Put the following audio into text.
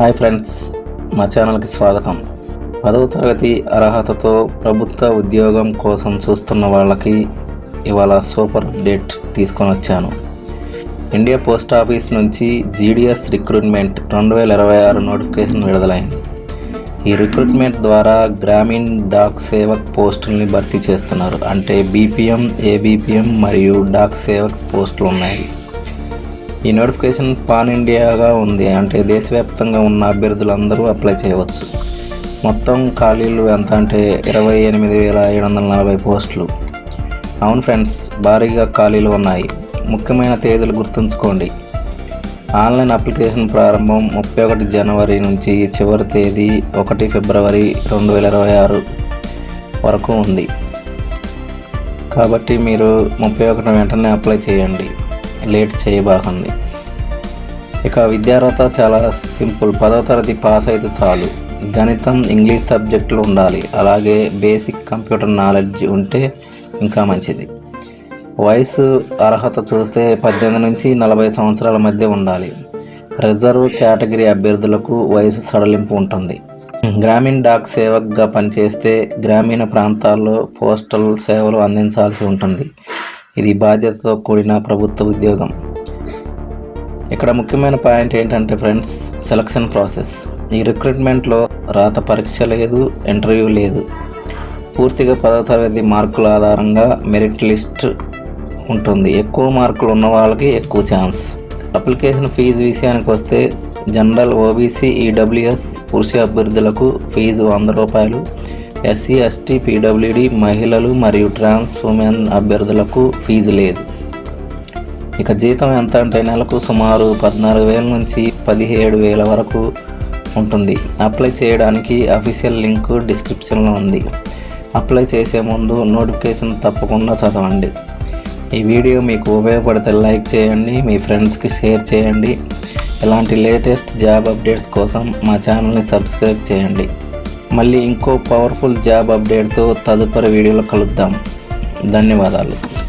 Hi friends మా ఛానల్కి స్వాగతం. పదవ తరగతి అర్హతతో ప్రభుత్వ ఉద్యోగం కోసం చూస్తున్న వాళ్ళకి ఇవాళ సూపర్ డేట్ తీసుకొని వచ్చాను. ఇండియా పోస్ట్ ఆఫీస్ నుంచి జీడిఎస్ రిక్రూట్మెంట్ రెండు వేల ఇరవై ఆరు నోటిఫికేషన్ విడుదలైంది. ఈ రిక్రూట్మెంట్ ద్వారా గ్రామీణ్ డాక్ సేవక్ పోస్టుల్ని భర్తీ చేస్తున్నారు. అంటే బీపీఎం ఏబీపీఎం మరియు డాక్ సేవక్స్ పోస్టులు ఉన్నాయి. ఈ నోటిఫికేషన్ పాన్ ఇండియాగా ఉంది. అంటే దేశవ్యాప్తంగా ఉన్న అభ్యర్థులందరూ అప్లై చేయవచ్చు. మొత్తం ఖాళీలు ఎంత అంటే ఇరవై ఎనిమిది వేల ఏడు వందల నలభై పోస్టులు. అవును ఫ్రెండ్స్ భారీగా ఖాళీలు ఉన్నాయి. ముఖ్యమైన తేదీలు గుర్తుంచుకోండి. ఆన్లైన్ అప్లికేషన్ ప్రారంభం ముప్పై ఒకటి జనవరి నుంచి చివరి తేదీ ఒకటి ఫిబ్రవరి రెండు వేల ఇరవై ఆరు వరకు ఉంది. కాబట్టి మీరు ముప్పై ఒకటి వెంటనే అప్లై చేయండి. లేట్ చేయబాకండి. ఇక విద్యార్హత చాలా సింపుల్. పదో తరగతి పాస్ అయితే చాలు. గణితం ఇంగ్లీష్ సబ్జెక్టులు ఉండాలి. అలాగే బేసిక్ కంప్యూటర్ నాలెడ్జ్ ఉంటే ఇంకా మంచిది. వయసు అర్హత చూస్తే పద్దెనిమిది నుంచి నలభై సంవత్సరాల మధ్య ఉండాలి. రిజర్వ్ కేటగిరీ అభ్యర్థులకు వయసు సడలింపు ఉంటుంది. గ్రామీణ డాక్ సేవక్గా పనిచేస్తే గ్రామీణ ప్రాంతాల్లో పోస్టల్ సేవలు అందించాల్సి ఉంటుంది. ఇది బాధ్యతతో కూడిన ప్రభుత్వ ఉద్యోగం. ఇక్కడ ముఖ్యమైన పాయింట్ ఏంటంటే ఫ్రెండ్స్ సెలక్షన్ ప్రాసెస్. ఈ రిక్రూట్మెంట్లో రాత పరీక్ష లేదు ఇంటర్వ్యూ లేదు. పూర్తిగా పదవ తరగతి మార్కుల ఆధారంగా మెరిట్ లిస్ట్ ఉంటుంది. ఎక్కువ మార్కులు ఉన్న వాళ్ళకి ఎక్కువ ఛాన్స్. అప్లికేషన్ ఫీజు విషయానికి వస్తే జనరల్ ఓబీసీ ఈడబ్ల్యూఎస్ పురుష అభ్యర్థులకు ఫీజు వంద రూపాయలు ఎస్సీ ఎస్టీ పీడబ్ల్యూడి మహిళలు మరియు ట్రాన్స్ ఉమెన్ అభ్యర్థులకు ఫీజు లేదు. ఇక జీతం ఎంత అంటే నెలకు సుమారు పద్నాలుగు వేల నుంచి పదిహేడు వేల వరకు ఉంటుంది. అప్లై చేయడానికి అఫీషియల్ లింక్ డిస్క్రిప్షన్లో ఉంది. అప్లై చేసే ముందు నోటిఫికేషన్ తప్పకుండా చదవండి. ఈ వీడియో మీకు ఉపయోగపడితే లైక్ చేయండి మీ ఫ్రెండ్స్కి షేర్ చేయండి. ఇలాంటి లేటెస్ట్ జాబ్ అప్డేట్స్ కోసం మా ఛానల్ని సబ్స్క్రైబ్ చేయండి. మళ్ళీ ఇంకో పవర్ఫుల్ జాబ్ అప్డేట్తో తదుపరి వీడియోలో కలుద్దాం. ధన్యవాదాలు.